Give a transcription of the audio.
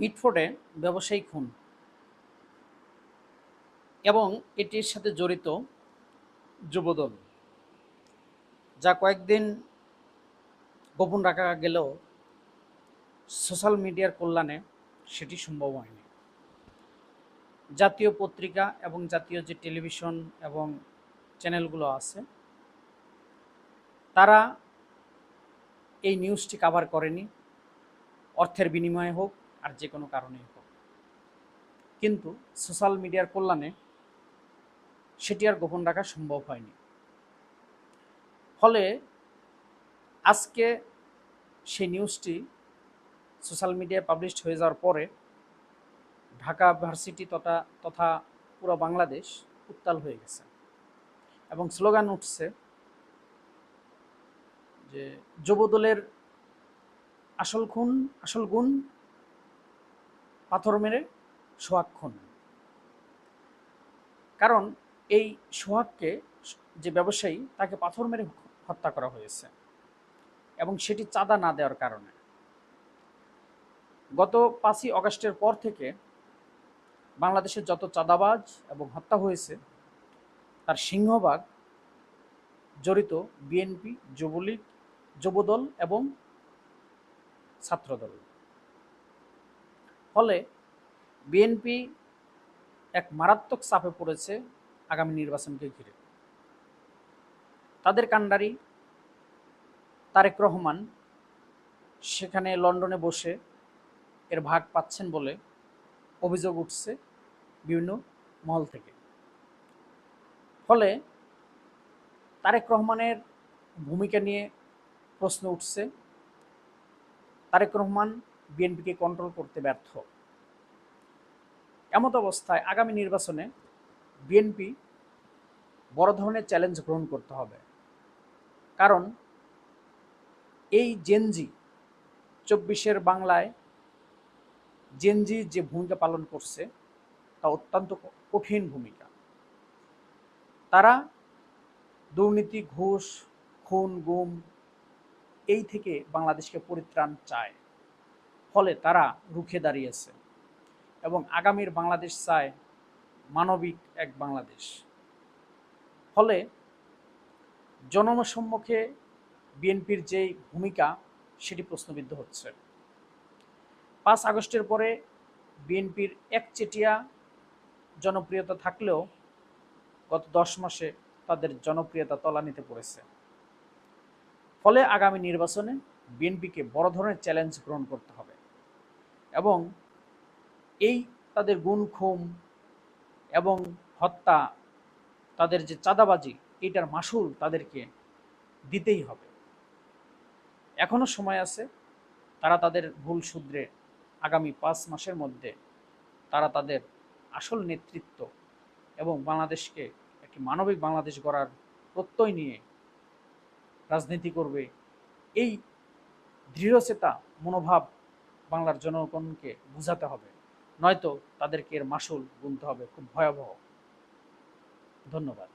মিটফোর্ডে ব্যবসায়ী খুন এবং এটির সাথে জড়িত যুবদল, যা কয়েকদিন গোপন রাখা গেলেও সোশ্যাল মিডিয়ার কল্যাণে সেটি সম্ভব হয়নি। জাতীয় পত্রিকা এবং জাতীয় যে টেলিভিশন এবং চ্যানেলগুলো আছে, তারা এই নিউজটি কাভার করেনি। অর্থের বিনিময়ে হোক আর যে কোনো কারণেই হোক। কিন্তু সোশ্যাল মিডিয়ার কল্যাণে সেটি আর গোপন রাখা সম্ভব হয়নি। ফলে আজকে সেই নিউজটি সোশ্যাল মিডিয়ায় পাবলিশড হয়ে যাওয়ার পরে ঢাকা ভার্সিটি তথা তথা পুরো বাংলাদেশ উত্তাল হয়ে গেছে। এবং স্লোগান উঠছে যে, যুবদলের আসল খুন, আসল গুণ পাথর মেরে খুন কারণ এই সোহাগকে যে ব্যবসায়ী, তাকে পাথর মেরে হত্যা করা হয়েছে এবং সেটি চাঁদা না দেওয়ার কারণে। গত পাঁচই অগস্টের পর থেকে বাংলাদেশের যত চাঁদাবাজ এবং হত্যা হয়েছে, তার সিংহভাগ জড়িত বিএনপি, যুবলীগ, যুবদল এবং ছাত্রদল। ফলে বিএনপি এক মারাত্মক চাপে পড়েছে আগামী নির্বাচনকে ঘিরে। তাদের কাণ্ডারি তারেক রহমান সেখানে লন্ডনে বসে এর ভাগ পাচ্ছেন বলে অভিযোগ উঠছে বিভিন্ন মহল থেকে। ফলে তারেক রহমানের ভূমিকা নিয়ে প্রশ্ন উঠছে। তারেক রহমান বিএনপিকে কন্ট্রোল করতে ব্যর্থ। এমত অবস্থায় আগামী নির্বাচনে বিএনপি বড় ধরনের চ্যালেঞ্জ গ্রহণ করতে হবে। কারণ এই জেনজি চব্বিশের বাংলায় জেনজি যে ভূমিকা পালন করছে, তা অত্যন্ত কঠিন ভূমিকা। তারা দুর্নীতি, ঘুষ, খুন, গুম, এই থেকে বাংলাদেশকে পরিত্রাণ চায়। ফলে তারা রুখে দাঁড়িয়েছে এবং আগামীর বাংলাদেশ চায় মানবিক এক বাংলাদেশ। ফলে জনসম্মুখে বিএনপির যেই ভূমিকা, সেটি প্রশ্নবিদ্ধ হচ্ছে। পাঁচ আগস্টের পরে বিএনপির একচেটিয়া জনপ্রিয়তা থাকলেও গত দশ মাসে তাদের জনপ্রিয়তা তলানিতে পড়েছে। ফলে আগামী নির্বাচনে বিএনপিকে বড় ধরনের চ্যালেঞ্জ গ্রহণ করতে হবে। এবং এই তাদের গুণ, খুম এবং হত্যা, তাদের যে চাঁদাবাজি, এইটার মাসুল তাদেরকে দিতেই হবে। এখনও সময় আছে, তারা তাদের ভুল শুধরে আগামী পাঁচ মাসের মধ্যে তারা তাদের আসল নেতৃত্ব এবং বাংলাদেশকে একটি মানবিক বাংলাদেশ গড়ার প্রত্যয় নিয়ে রাজনীতি করবে, এই দৃঢ়চেতা মনোভাব বাংলার জনগণকে বুঝাতে হবে। নয়তো তাদেরকে এর মাসুল গুনতে হবে। খুব ভয়াবহ। ধন্যবাদ।